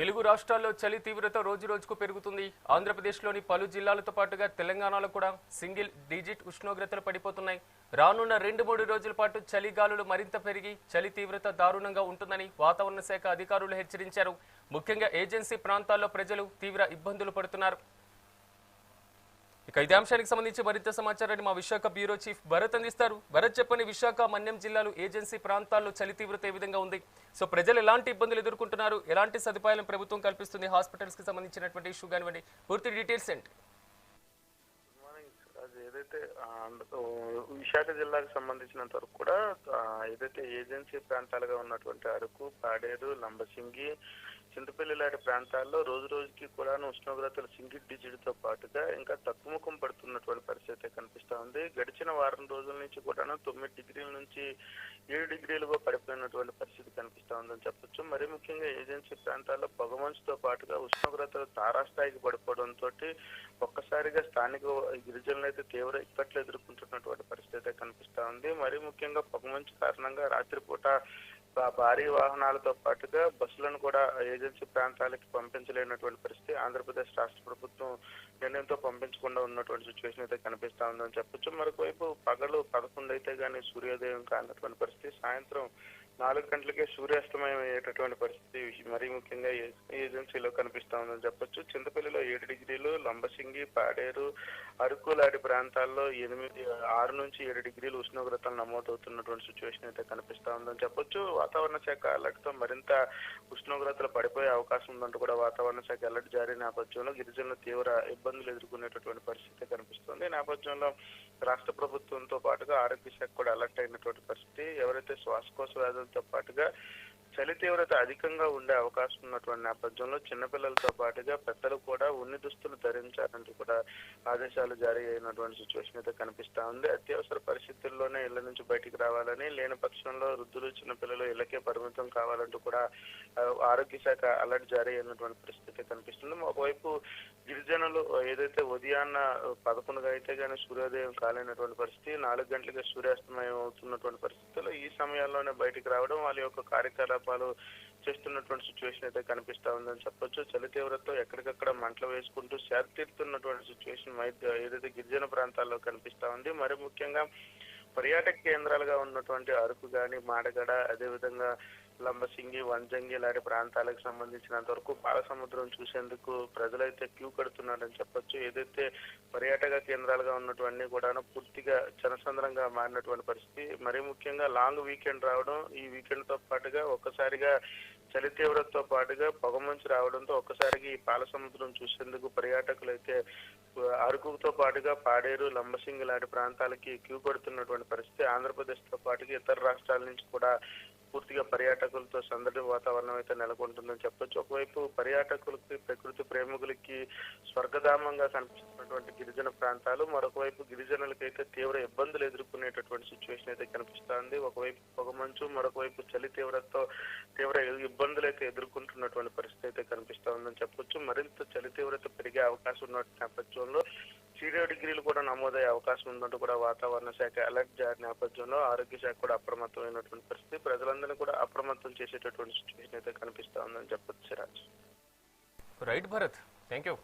తెలుగు రాష్ట్రాల్లో చలి తీవ్రత రోజు రోజుకు పెరుగుతుంది. ఆంధ్రప్రదేశ్లోని పలు జిల్లాలతో పాటుగా తెలంగాణలో కూడా సింగిల్ డిజిట్ ఉష్ణోగ్రతలు పడిపోతున్నాయి. రానున్న రెండు మూడు రోజుల పాటు చలిగాలులు మరింత పెరిగి చలి తీవ్రత దారుణంగా ఉంటుందని వాతావరణ శాఖ అధికారులు హెచ్చరించారు. ముఖ్యంగా ఏజెన్సీ ప్రాంతాల్లో ప్రజలు తీవ్ర ఇబ్బందులు పడుతున్నారు. ఇక ఇదే అంశానికి సంబంధించి మరింత సమాచారాన్ని మా విశాఖ బ్యూరో చీఫ్ భరత్ అందిస్తారు. భరత్ చెప్పని విశాఖ మన్యం జిల్లాలు ఏజెన్సీ ప్రాంతాల్లో చలి తీవ్రత ఏ విధంగా ఉంది? సో ప్రజలు ఎలాంటి ఇబ్బందులు ఎదుర్కొంటున్నారు? ఎలాంటి సదుపాయాలను ప్రభుత్వం కల్పిస్తుంది? హాస్పిటల్స్కి సంబంధించినటువంటి ఇష్యూ కానివ్వండి పూర్తి డీటెయిల్స్ ఏంటి? అది ఏదైతే విశాఖ జిల్లాకు సంబంధించినంత వరకు కూడా ఏదైతే ఏజెన్సీ ప్రాంతాలుగా ఉన్నటువంటి అరకు పాడేరు లంబసింగి చింతపల్లి లాంటి ప్రాంతాల్లో రోజు రోజుకి కూడా ఉష్ణోగ్రతలు సింగిల్ డిజిట్తో పాటుగా ఇంకా తగ్గుముఖం పడుతున్నటువంటి పరిస్థితి కనిపిస్తా ఉంది. గడిచిన వారం రోజుల నుంచి కూడా తొమ్మిది డిగ్రీల నుంచి ఏడు డిగ్రీలుగా పడిపోయినటువంటి పరిస్థితి కనిపిస్తా ఉందని చెప్పొచ్చు. మరి ముఖ్యంగా ఏజెన్సీ ప్రాంతాల్లో పొగమంచుతో పాటుగా ఉష్ణోగ్రతలు తారాస్థాయికి పడిపోవడంతో ఒక్కసారిగా స్థానిక గిరిజనులు అయితే తీవ్ర ఇక్కట్లు ఎదుర్కొంటున్నటువంటి పరిస్థితి కనిపిస్తా ఉంది. మరి ముఖ్యంగా పొగమంచు కారణంగా రాత్రిపూట భారీ వాహనాలతో పాటుగా బస్సులను కూడా ఏజెన్సీ ప్రాంతాలకి పంపించలేనటువంటి పరిస్థితి. ఆంధ్రప్రదేశ్ రాష్ట్ర ప్రభుత్వం నిర్ణయంతో పంపించకుండా ఉన్నటువంటి సిచ్యువేషన్ అయితే కనిపిస్తా ఉందని చెప్పొచ్చు. మరొకవైపు పగలు పదకొండు అయితే గానీ సూర్యోదయం కానటువంటి పరిస్థితి. సాయంత్రం నాలుగు గంటలకే సూర్యాస్తమయం అయ్యేటటువంటి పరిస్థితి మరీ ముఖ్యంగా ఏ- ఏజెన్సీలో కనిపిస్తా ఉందని చెప్పొచ్చు. చింతపల్లిలో ఏడు డిగ్రీలు లంబసింగి పాడేరు అరకు లాంటి ప్రాంతాల్లో ఎనిమిది ఆరు నుంచి ఏడు డిగ్రీలు ఉష్ణోగ్రతలు నమోదవుతున్నటువంటి సిచ్యువేషన్ అయితే కనిపిస్తా ఉందని చెప్పొచ్చు. వాతావరణ శాఖ అలర్ట్తో మరింత ఉష్ణోగ్రతలు పడిపోయే అవకాశం ఉందంటూ కూడా వాతావరణ శాఖ అలర్ట్ జారీ నేపథ్యంలో గిరిజనులు తీవ్ర ఇబ్బందులు ఎదుర్కొనేటటువంటి పరిస్థితి కనిపిస్తుంది. నేపథ్యంలో రాష్ట్ర ప్రభుత్వంతో పాటుగా ఆరోగ్య శాఖ కూడా అలర్ట్ అయినటువంటి పరిస్థితి. ఎవరైతే శ్వాసకోశ వ్యాధులతో పాటుగా చలి తీవ్రత అధికంగా ఉండే అవకాశం ఉన్నటువంటి నేపథ్యంలో చిన్నపిల్లలతో పాటుగా పెద్దలు కూడా ఉన్ని దుస్తులు ధరించాలంటూ కూడా ఆదేశాలు జారీ అయినటువంటి సిచ్యువేషన్ అయితే కనిపిస్తా ఉంది. అత్యవసర పరిస్థితుల్లోనే ఇళ్ళ నుంచి బయటికి రావాలని లేని పక్షంలో వృద్ధులు చిన్నపిల్లలు ఇళ్ళకే పరిమితం కావాలంటూ కూడా ఆరోగ్య శాఖ అలర్ట్ జారీ అయినటువంటి పరిస్థితి కనిపిస్తుంది. ఒకవైపు గిరిజనులు ఏదైతే ఉదయాన్న పదకొండుగా అయితే కానీ సూర్యోదయం కాలేనటువంటి పరిస్థితి నాలుగు గంటలకి సూర్యాస్తమయం అవుతున్నటువంటి పరిస్థితుల్లో ఈ సమయాల్లోనే బయటికి రావడం వాళ్ళ యొక్క కార్యకలాపాలు చేస్తున్నటువంటి సిచ్యువేషన్ అయితే కనిపిస్తా ఉందని చెప్పొచ్చు. చలి తీవ్రతతో ఎక్కడికక్కడ మంటలు వేసుకుంటూ శాతీరుతున్నటువంటి సిచ్యువేషన్ ఏదైతే గిరిజన ప్రాంతాల్లో కనిపిస్తా ఉంది. మరి ముఖ్యంగా పర్యాటక కేంద్రాలుగా ఉన్నటువంటి అరకు గాని మాడగడ అదేవిధంగా లంబసింగి వంజంగి లాంటి ప్రాంతాలకు సంబంధించినంత వరకు బాలసముద్రం చూసేందుకు ప్రజలైతే క్యూ కడుతున్నారని చెప్పొచ్చు. ఏదైతే పర్యాటక కేంద్రాలుగా ఉన్నటువంటి కూడా పూర్తిగా జనసంద్రంగా మారినటువంటి పరిస్థితి మరీ ముఖ్యంగా లాంగ్ వీకెండ్ రావడం ఈ వీకెండ్తో పాటుగా ఒక్కసారిగా చలి తీవ్రతతో పాటుగా పొగమంచు రావడంతో ఒక్కసారిగా ఈ పాల సముద్రం చూసేందుకు పర్యాటకులు అయితే అరకుతో పాటుగా పాడేరు లంబసింగి లాంటి ప్రాంతాలకి క్యూ కొడుతున్నటువంటి పరిస్థితి ఆంధ్రప్రదేశ్తో పాటుగా ఇతర రాష్ట్రాల నుంచి కూడా పూర్తిగా పర్యాటకులతో సందడి వాతావరణం అయితే నెలకొంటుందని చెప్పొచ్చు. ఒకవైపు పర్యాటకులకి ప్రకృతి ప్రేమికులకి స్వర్గధామంగా కనిపిస్తున్నటువంటి గిరిజన ప్రాంతాలు మరొకవైపు గిరిజనులకి గిరిజనులకైతే తీవ్ర ఇబ్బందులు ఎదుర్కొనేటటువంటి సిచ్యువేషన్ అయితే కనిపిస్తోంది. ఒకవైపు పొగమంచు మరొకవైపు చలి తీవ్రతతో తీవ్ర ఇబ్బందులు అయితే ఎదుర్కొంటున్నటువంటి పరిస్థితి అయితే కనిపిస్తోందని చెప్పొచ్చు. మరింత చలి తీవ్రత పెరిగే అవకాశం ఉన్న నేపథ్యంలో జీరో డిగ్రీలు కూడా నమోదయ్యే అవకాశం ఉందంటూ కూడా వాతావరణ శాఖ అలర్ట్ జారీ నేపథ్యంలో ఆరోగ్య శాఖ కూడా అప్రమత్తమైనటువంటి పరిస్థితి. ప్రజలందరినీ కూడా అప్రమత్తం చేసేటటువంటి సిచ్యువేషన్ అయితే కనిపిస్తా ఉందని చెప్పొచ్చు Raj right Bharat. Thank you